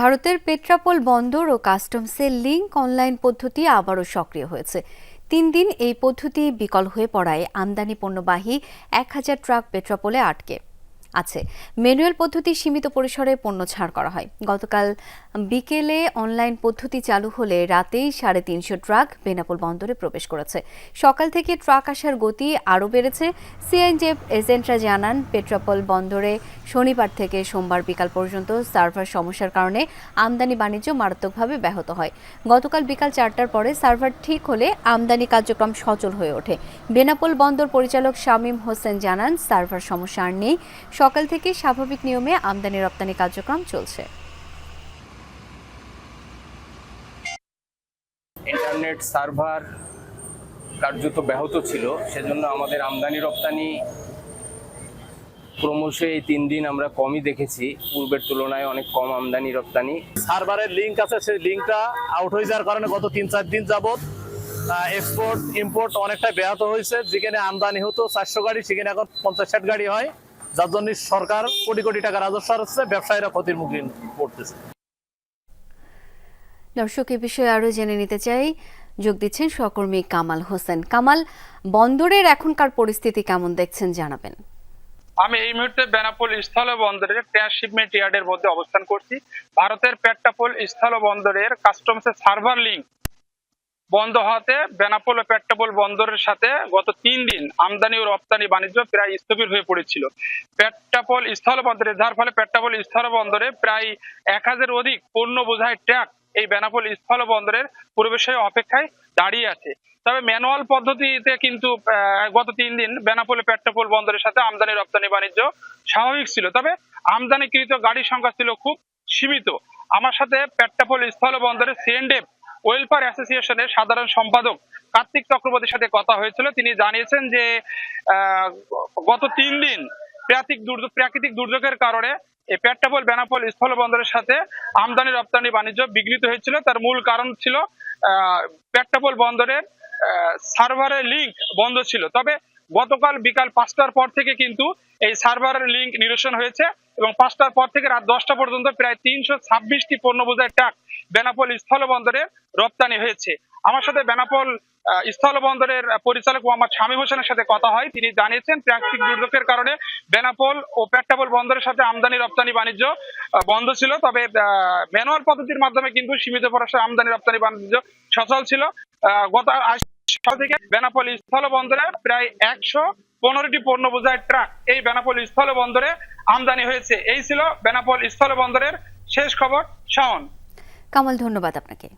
ভারতের পেট্রাপোল বন্দর ও কাস্টমসের link online পদ্ধতি আবারও সক্রিয় হয়েছে। তিন দিন এই পদ্ধতি বিকল হয়ে পড়ায় আমদানি পণ্যবাহী এক হাজার ট্রাক পেট্রাপোলে আটকে। আছে। ম্যানুয়াল পদ্ধতি সীমিত পরিসরে পণ্য ছাড় করা হয়। গতকাল বিকেলে অনলাইন পদ্ধতি চালু হলে রাতেই সাড়ে তিনশো ট্রাক বেনাপোল বন্দরে প্রবেশ করেছে। সকাল থেকে ট্রাক আসার গতি আরও বেড়েছে। সিএনজেফ এজেন্টরা জানান, পেট্রাপোল বন্দরে শনিবার থেকে সোমবার বিকাল পর্যন্ত সার্ভার সমস্যার কারণে আমদানি বাণিজ্য মারাত্মকভাবে ব্যাহত হয়। গতকাল বিকাল চারটার পরে সার্ভার ঠিক হলে আমদানি কার্যক্রম সচল হয়ে ওঠে। বেনাপোল বন্দর পরিচালক শামীম হোসেন জানান, সার্ভার সমস্যা আর নেই। সকাল থেকে স্বাভাবিক নিয়মে আমদানি রপ্তানি কার্যক্রম চলছে। ইন্টারনেট সার্ভার কার্যত ব্যাহত ছিল সেজন্য আমাদের আমদানি রপ্তানি ক্রমশ এই তিন দিন আমরা কমই দেখেছি। পূর্বের তুলনায় অনেক কম আমদানি রপ্তানি। সার্ভারের লিঙ্ক আছে সেই লিঙ্কটা আউট হয়ে যাওয়ার কারণে গত তিন চার দিন যাবত এক্সপোর্ট ইম্পোর্ট অনেকটা ব্যাহত হয়েছে। যেখানে আমদানি হতো চারশো গাড়ি সেখানে এখন পঞ্চাশ ষাট গাড়ি হয়। যার জন্য সরকার কোটি কোটি টাকা রাজস্ব হচ্ছে ব্যবসায়ীরা ক্ষতির মুখে পড়তেছে। দর্শক এ বিষয়ে আরও জেনে নিতে চাই। যোগ দিচ্ছেন সহকর্মী কামাল হোসেন। কামাল বন্দরের এখনকার পরিস্থিতি কেমন দেখছেন জানাবেন। আমি এই মুহূর্তে বেনাপোল স্থল বন্দরের ট্রান্সশিপমেন্ট ইয়ার্ডের মধ্যে অবস্থান করছি। ভারতের পেট্টাপোল স্থল বন্দরের কাস্টমসের সার্ভার লিঙ্ক বন্ধ হওয়াতে বেনাপোল ও বন্দরের সাথে গত তিন দিন আমদানি ও রপ্তানি বাণিজ্য প্রায় স্থবির হয়ে পড়েছিল। পেট্টাপোল স্থল বন্দরে যার ফলে পেট্টাপোল স্থল বন্দরে প্রায় এক হাজার অধিক পণ্য বোঝায় ট্রাক এই বেনাপোল স্থল বন্দরের প্রবেশের অপেক্ষায় দাঁড়িয়ে আছে। তবে ম্যানুয়াল পদ্ধতিতে কিন্তু গত তিন দিন বেনাপোল ও পেট্টাপোল বন্দরের সাথে আমদানি, রপ্তানি, বাণিজ্য স্বাভাবিক ছিল। তবে আমদানিকৃত গাড়ির সংখ্যা ছিল খুব সীমিত। আমার সাথে পেট্টাপোল স্থল বন্দরের সিএনডেপ ওয়েলফেয়ার অ্যাসোসিয়েশনের সাধারণ সম্পাদক কার্তিক চক্রবর্তীর সাথে কথা হয়েছিল। তিনি জানিয়েছেন যে গত তিন দিন প্রাকৃতিক দুর্যোগ প্রাকৃতিক দুর্যোগের কারণে এই পেট্টাপোল বেনাপোল স্থল বন্দরের সাথে আমদানি রপ্তানি বাণিজ্য বিঘ্নিত হয়েছিল। তার মূল কারণ ছিল আহ, পেট্টাপোল বন্দরের সার্ভারের লিঙ্ক বন্ধ ছিল। তবে গতকাল বিকাল পাঁচটার পর থেকে কিন্তু এই সার্ভারের লিঙ্ক নিরসন হয়েছে এবং পাঁচটার পর থেকে রাত দশটা পর্যন্ত প্রায় তিনশো ছাব্বিশটি পণ্য বোঝাই ট্রাক বেনাপোল স্থল বন্দরে রপ্তানি হয়েছে। আমার সাথে বেনাপোল আহ, স্থল বন্দরের পরিচালক মোহাম্মদ শামীম হোসেনের সাথে কথা হয়। তিনি জানিয়েছেন প্রাকৃতিক দুর্যোগের কারণে বেনাপোল ও পেট্টাপোল বন্দরের সাথে আমদানি রপ্তানি বাণিজ্য বন্ধ ছিল। তবে ম্যানুয়াল পদ্ধতির মাধ্যমে কিন্তু সীমিত পরিসরে আমদানি রপ্তানি বাণিজ্য সচল ছিল। গত সকাল থেকে বেনাপোল স্থল বন্দরে প্রায় একশো পনেরোটি পণ্য বোঝায় ট্রাক এই বেনাপোল স্থল বন্দরে আমদানি হয়েছে। এই ছিল বেনাপোল স্থল বন্দরের শেষ খবর। শাওন। কামাল, ধন্যবাদ আপনাকে।